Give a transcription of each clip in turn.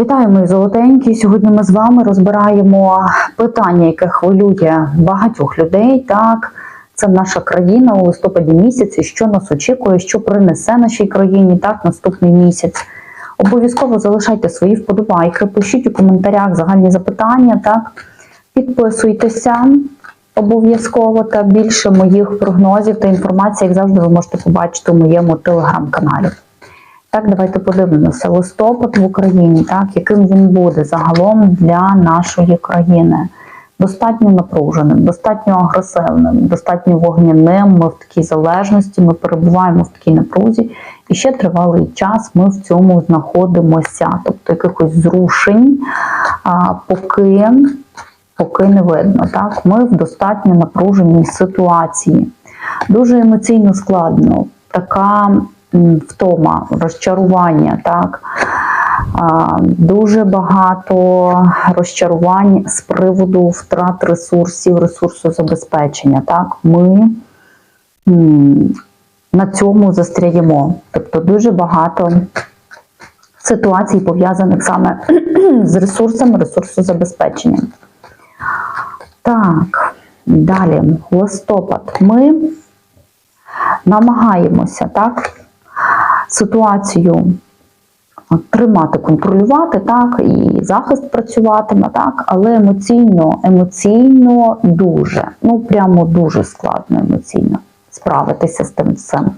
Вітаю, мої золотенькі. Сьогодні ми з вами розбираємо питання, яке хвилює багатьох людей. Так, це наша країна у листопаді місяці. Що нас очікує, що принесе нашій країні так наступний місяць. Обов'язково залишайте свої вподобайки, пишіть у коментарях загальні запитання. Так, підписуйтеся обов'язково та більше моїх прогнозів та інформації, як завжди, ви можете побачити у моєму телеграм-каналі. Так, давайте подивимося. Листопад в Україні, так, яким він буде загалом для нашої країни. Достатньо напруженим, достатньо агресивним, достатньо вогняним. Ми в такій залежності, ми перебуваємо в такій напрузі, і ще тривалий час ми в цьому знаходимося. Тобто якихось зрушень, а, поки, поки не видно. Так? Ми в достатньо напруженій ситуації. Дуже емоційно складно. Така втома, розчарування, так. Дуже багато розчарувань з приводу втрат ресурсів, ресурсозабезпечення. Так, ми на цьому застряємо. Тобто дуже багато ситуацій пов'язаних саме з ресурсами, ресурсозабезпеченням. Так, далі, листопад. Ми намагаємося так, ситуацію тримати, контролювати, так, і захист працюватиме, так, але емоційно, емоційно дуже, ну прямо дуже складно емоційно справитися з тим всім.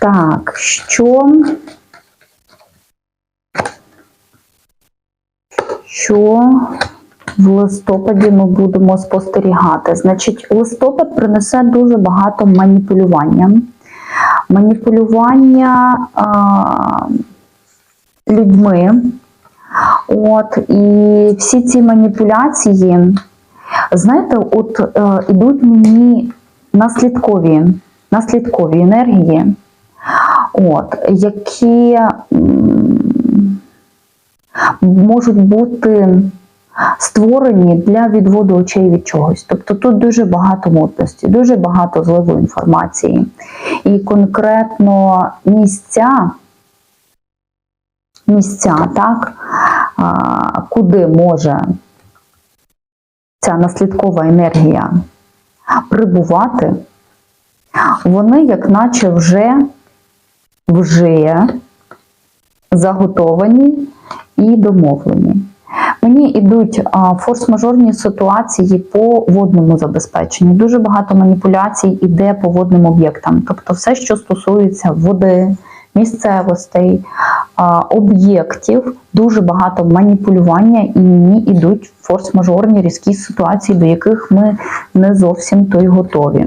Так, що, що в листопаді ми будемо спостерігати? Значить, листопад принесе дуже багато маніпулювання. Маніпулювання а, людьми. От, і всі ці маніпуляції, знаєте, от е, ідуть мені наслідкові, наслідкові енергії, от, які м, можуть бути створені для відводу очей від чогось. Тобто тут дуже багато мутності, дуже багато зливу інформації. І конкретно місця, місця, так, куди може ця наслідкова енергія прибувати, вони, як наче вже, вже заготовані і домовлені. Мені йдуть форс-мажорні ситуації по водному забезпеченню. Дуже багато маніпуляцій іде по водним об'єктам. Тобто, все, що стосується води, місцевостей, об'єктів, дуже багато маніпулювання, і мені йдуть форс-мажорні різкі ситуації, до яких ми не зовсім то й готові.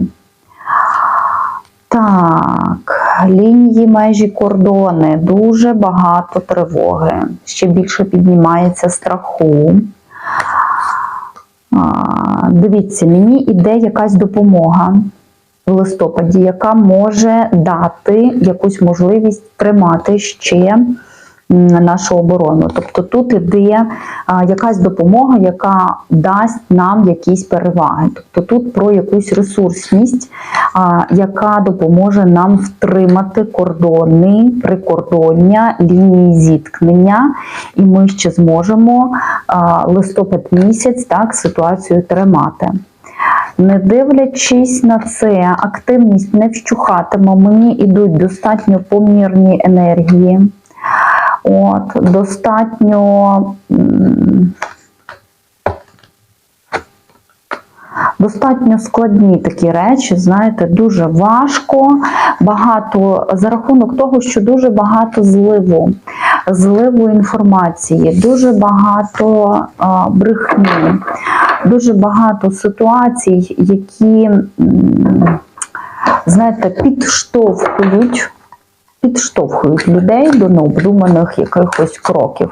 Так, лінії, межі, кордони, дуже багато тривоги. Ще більше піднімається страху. Дивіться, мені йде якась допомога в листопаді, яка може дати якусь можливість тримати ще нашу оборону. Тобто тут іде якась допомога, яка дасть нам якісь переваги. Тобто тут про якусь ресурсність, яка допоможе нам втримати кордони, прикордоння, лінії зіткнення, і ми ще зможемо листопад місяць так ситуацію тримати. Не дивлячись на це, активність не вщухатиме, мені йдуть достатньо помірні енергії. От, достатньо. Достатньо складні такі речі, знаєте, дуже важко, багато за рахунок того, що дуже багато зливу, зливу інформації, дуже багато а, брехні, дуже багато ситуацій, які, знаєте, підштовхують, підштовхують людей до необдуманих якихось кроків.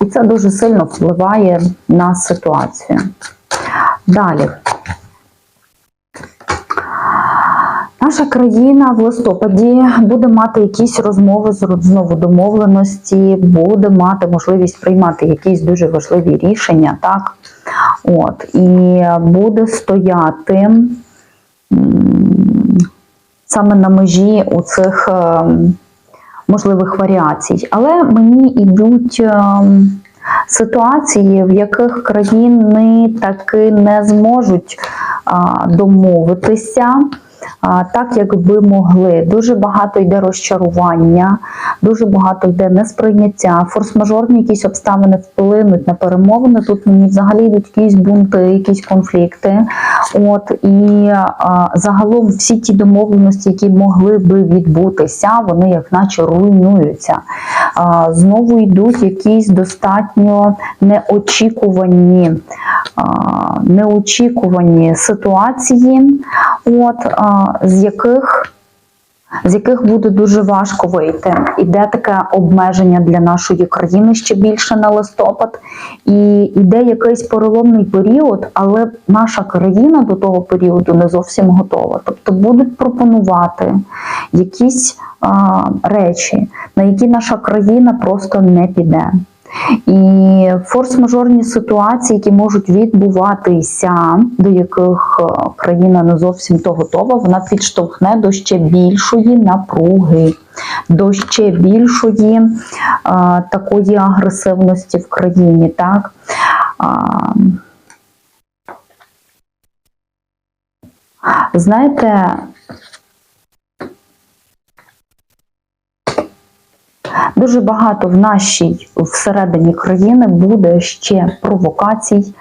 І це дуже сильно впливає на ситуацію. Далі. Наша країна в листопаді буде мати якісь розмови з знову домовленості, буде мати можливість приймати якісь дуже важливі рішення, так? От, і буде стояти саме на межі у цих можливих варіацій. Але мені йдуть ем, ситуації, в яких країни таки не зможуть домовитися. Так, як би могли. Дуже багато йде розчарування, дуже багато йде несприйняття, форс-мажорні якісь обставини вплинуть на перемовини. Тут мені взагалі йдуть якісь бунти, якісь конфлікти. От і а, загалом всі ті домовленості, які могли би відбутися, вони як наче руйнуються. А, знову йдуть якісь достатньо неочікувані, неочікувані ситуації, от, з яких з яких буде дуже важко вийти. Іде таке обмеження для нашої країни ще більше на листопад, і йде якийсь переломний період, але наша країна до того періоду не зовсім готова. Тобто будуть пропонувати якісь а, речі, на які наша країна просто не піде. І форс-мажорні ситуації, які можуть відбуватися, до яких е, країна не зовсім то готова, вона підштовхне до ще більшої напруги, до ще більшої е, такої агресивності в країні. Так? Знаєте, Дуже багато в нашій всередині країни буде ще провокацій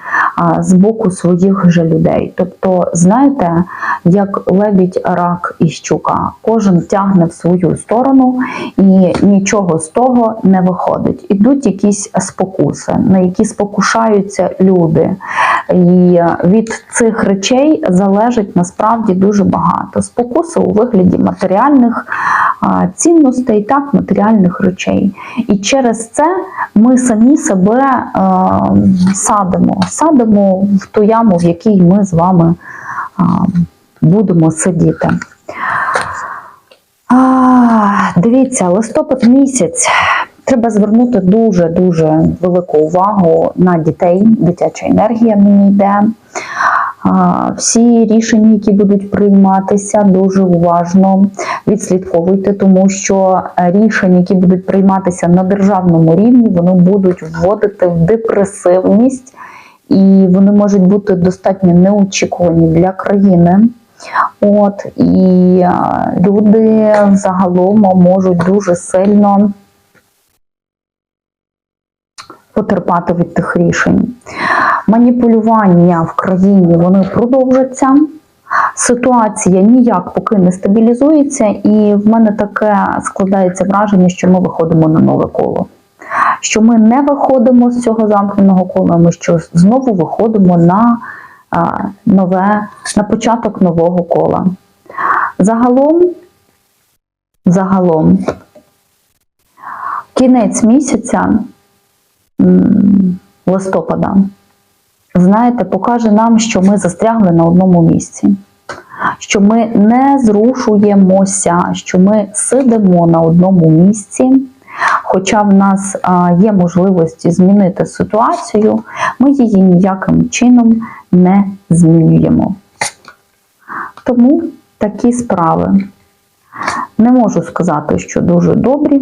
з боку своїх же людей. Тобто, знаєте, як лебідь, рак і щука, кожен тягне в свою сторону, і нічого з того не виходить. Ідуть якісь спокуси, на які спокушаються люди. І від цих речей залежить насправді дуже багато. Спокуси у вигляді матеріальних цінностей, так, матеріальних речей. І через це ми самі себе е, садимо, садимо в ту яму, в якій ми з вами будемо сидіти. Дивіться, листопад місяць. Треба звернути дуже-дуже велику увагу на дітей. Дитяча енергія мені йде. Всі рішення, які будуть прийматися, дуже уважно відслідковуйте, тому що рішення, які будуть прийматися на державному рівні, вони будуть вводити в депресивність, і вони можуть бути достатньо неочікувані для країни. От і люди загалом можуть дуже сильно потерпати від тих рішень. Маніпулювання в країні вони продовжаться. Ситуація ніяк поки не стабілізується, і в мене таке складається враження, що ми виходимо на нове коло. Що ми не виходимо з цього замкненого кола, ми що знову виходимо на нове, на початок нового кола. Загалом, загалом, кінець місяця листопада, знаєте, покаже нам, що ми застрягли на одному місці, що ми не зрушуємося, що ми сидимо на одному місці. Хоча в нас є можливості змінити ситуацію, ми її ніяким чином не змінюємо. Тому такі справи. Не можу сказати, що дуже добрі.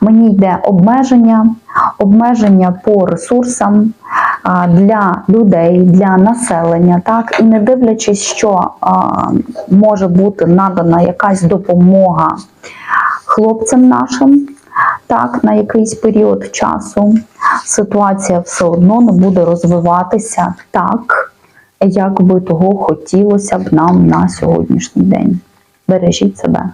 Мені йде обмеження, обмеження по ресурсам для людей, для населення, так і не дивлячись, що може бути надана якась допомога хлопцям нашим. Так, на якийсь період часу ситуація все одно не буде розвиватися так, як би того хотілося б нам на сьогоднішній день. Бережіть себе.